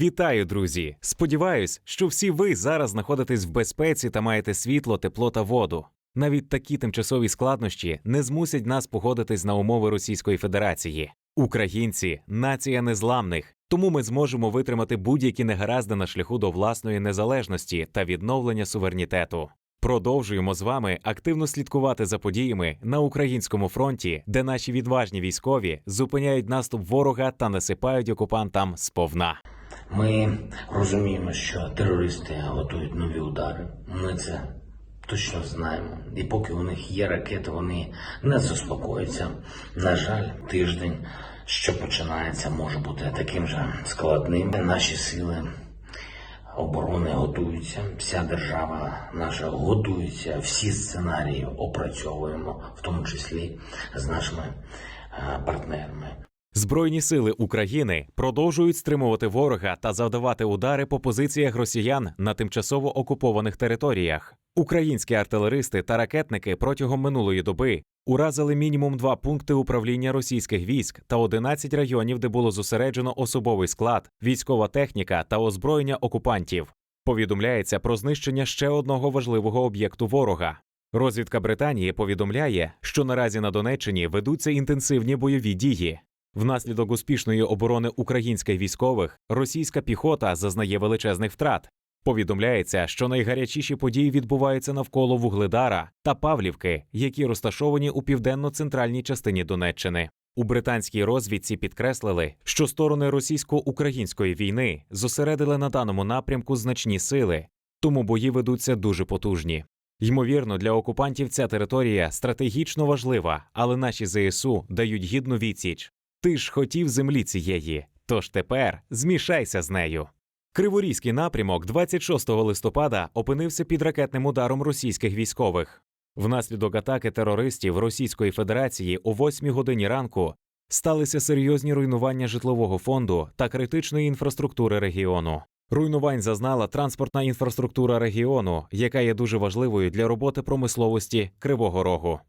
Вітаю, друзі! Сподіваюсь, що всі ви зараз знаходитесь в безпеці та маєте світло, тепло та воду. Навіть такі тимчасові складнощі не змусять нас погодитись на умови Російської Федерації. Українці нація незламних, тому ми зможемо витримати будь-які негаразди на шляху до власної незалежності та відновлення суверенітету. Продовжуємо з вами активно слідкувати за подіями на українському фронті, де наші відважні військові зупиняють наступ ворога та насипають окупантам сповна. Ми розуміємо, що терористи готують нові удари. Ми це точно знаємо. І поки у них є ракети, вони не заспокояться. На жаль, тиждень, що починається, може бути таким же складним. Наші сили оборони готуються, вся держава наша готується, всі сценарії опрацьовуємо, в тому числі з нашими е, партнерами. Збройні сили України продовжують стримувати ворога та завдавати удари по позиціях росіян на тимчасово окупованих територіях. Українські артилеристи та ракетники протягом минулої доби уразили мінімум два пункти управління російських військ та 11 районів, де було зосереджено особовий склад, військова техніка та озброєння окупантів. Повідомляється про знищення ще одного важливого об'єкту ворога. Розвідка Британії повідомляє, що наразі на Донеччині ведуться інтенсивні бойові дії. Внаслідок успішної оборони українських військових російська піхота зазнає величезних втрат. Повідомляється, що найгарячіші події відбуваються навколо Вугледара та Павлівки, які розташовані у південно-центральній частині Донеччини. У британській розвідці підкреслили, що сторони російсько-української війни зосередили на даному напрямку значні сили, тому бої ведуться дуже потужні. Ймовірно, для окупантів ця територія стратегічно важлива, але наші ЗСУ дають гідну відсіч. Ти ж хотів землі цієї, тож тепер змішайся з нею. Криворізький напрямок 26 листопада опинився під ракетним ударом російських військових. Внаслідок атаки терористів Російської Федерації о 8 годині ранку сталися серйозні руйнування житлового фонду та критичної інфраструктури регіону. Руйнувань зазнала транспортна інфраструктура регіону, яка є дуже важливою для роботи промисловості Кривого Рогу.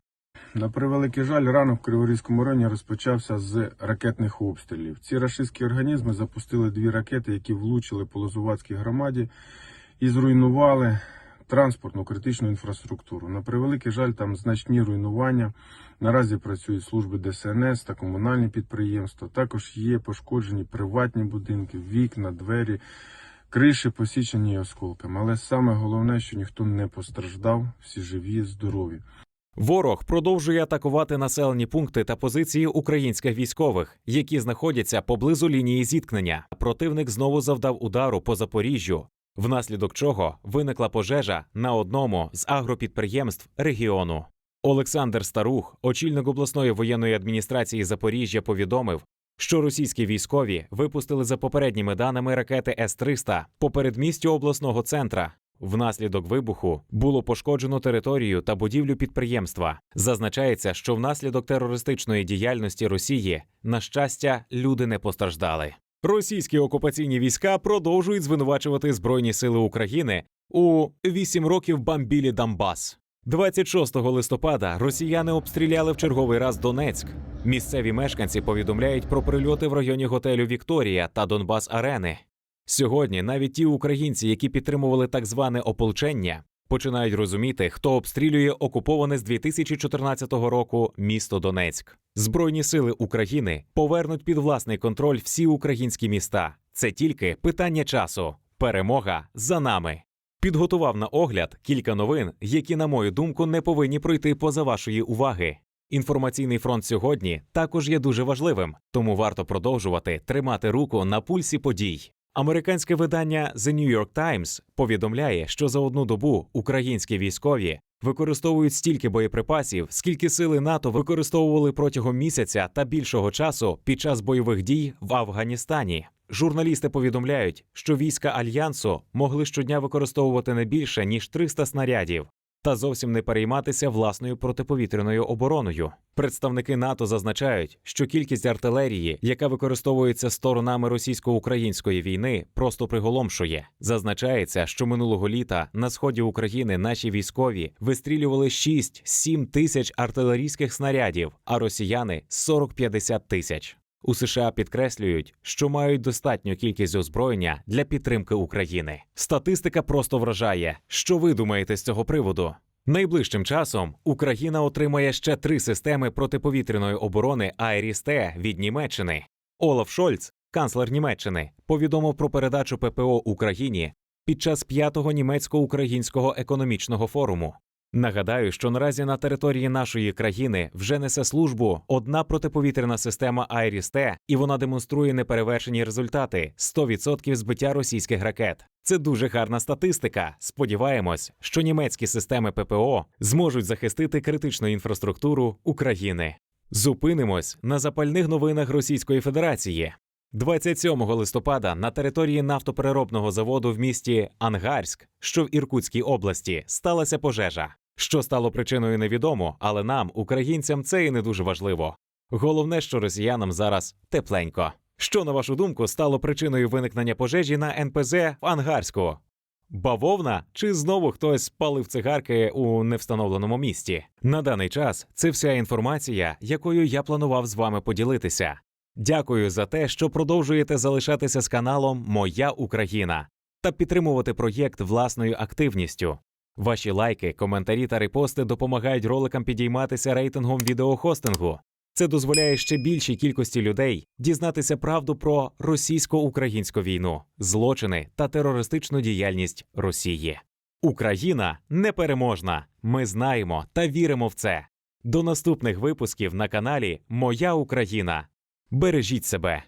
На превеликий жаль, ранок в Криворізькому районі розпочався з ракетних обстрілів. Ці рашистські організми запустили дві ракети, які влучили по Лозувацькій громаді і зруйнували транспортну критичну інфраструктуру. На превеликий жаль, там значні руйнування. Наразі працюють служби ДСНС та комунальні підприємства. Також є пошкоджені приватні будинки, вікна, двері. Криші посічені осколками, але саме головне, що ніхто не постраждав, всі живі, здорові. Ворог продовжує атакувати населені пункти та позиції українських військових, які знаходяться поблизу лінії зіткнення. Противник знову завдав удару по Запоріжжю, внаслідок чого виникла пожежа на одному з агропідприємств регіону. Олександр Старух, очільник обласної воєнної адміністрації Запоріжжя, повідомив, що російські військові випустили за попередніми даними ракети С-300 по передмістю обласного центра. Внаслідок вибуху було пошкоджено територію та будівлю підприємства. Зазначається, що внаслідок терористичної діяльності Росії, на щастя, люди не постраждали. Російські окупаційні війська продовжують звинувачувати Збройні сили України у вісім років бамбілі Донбас. 26 листопада росіяни обстріляли в черговий раз Донецьк. Місцеві мешканці повідомляють про прильоти в районі готелю Вікторія та Донбас Арени. Сьогодні навіть ті українці, які підтримували так зване ополчення, починають розуміти, хто обстрілює окуповане з 2014 року місто Донецьк. Збройні сили України повернуть під власний контроль всі українські міста. Це тільки питання часу. Перемога за нами. Підготував на огляд кілька новин, які, на мою думку, не повинні пройти поза вашої уваги. Інформаційний фронт сьогодні також є дуже важливим, тому варто продовжувати тримати руку на пульсі подій. Американське видання The New York Times повідомляє, що за одну добу українські військові використовують стільки боєприпасів, скільки сили НАТО використовували протягом місяця та більшого часу під час бойових дій в Афганістані. Журналісти повідомляють, що війська альянсу могли щодня використовувати не більше ніж 300 снарядів. Та зовсім не перейматися власною протиповітряною обороною. Представники НАТО зазначають, що кількість артилерії, яка використовується сторонами російсько-української війни, просто приголомшує. Зазначається, що минулого літа на сході України наші військові вистрілювали 6-7 тисяч артилерійських снарядів, а росіяни 40-50 тисяч. У США підкреслюють, що мають достатню кількість озброєння для підтримки України. Статистика просто вражає. Що ви думаєте з цього приводу? Найближчим часом Україна отримає ще три системи протиповітряної оборони Айріс-Т від Німеччини. Олаф Шольц, канцлер Німеччини, повідомив про передачу ППО Україні під час п'ятого німецько-українського економічного форуму. Нагадаю, що наразі на території нашої країни вже несе службу одна протиповітряна система Айріс-Т, і вона демонструє неперевершені результати 100% збиття російських ракет. Це дуже гарна статистика. Сподіваємось, що німецькі системи ППО зможуть захистити критичну інфраструктуру України. Зупинимось на запальних новинах Російської Федерації. 27 листопада на території нафтопереробного заводу в місті Ангарськ, що в Іркутській області, сталася пожежа. Що стало причиною, невідомо, але нам, українцям, це і не дуже важливо. Головне, що росіянам зараз тепленько. Що, на вашу думку, стало причиною виникнення пожежі на НПЗ в Ангарську? Бавовна чи знову хтось палив цигарки у невстановленому місті? На даний час це вся інформація, якою я планував з вами поділитися. Дякую за те, що продовжуєте залишатися з каналом Моя Україна та підтримувати проєкт власною активністю. Ваші лайки, коментарі та репости допомагають роликам підійматися рейтингом відеохостингу. Це дозволяє ще більшій кількості людей дізнатися правду про російсько-українську війну, злочини та терористичну діяльність Росії. Україна непереможна. Ми знаємо та віримо в це. До наступних випусків на каналі Моя Україна. Бережіть себе.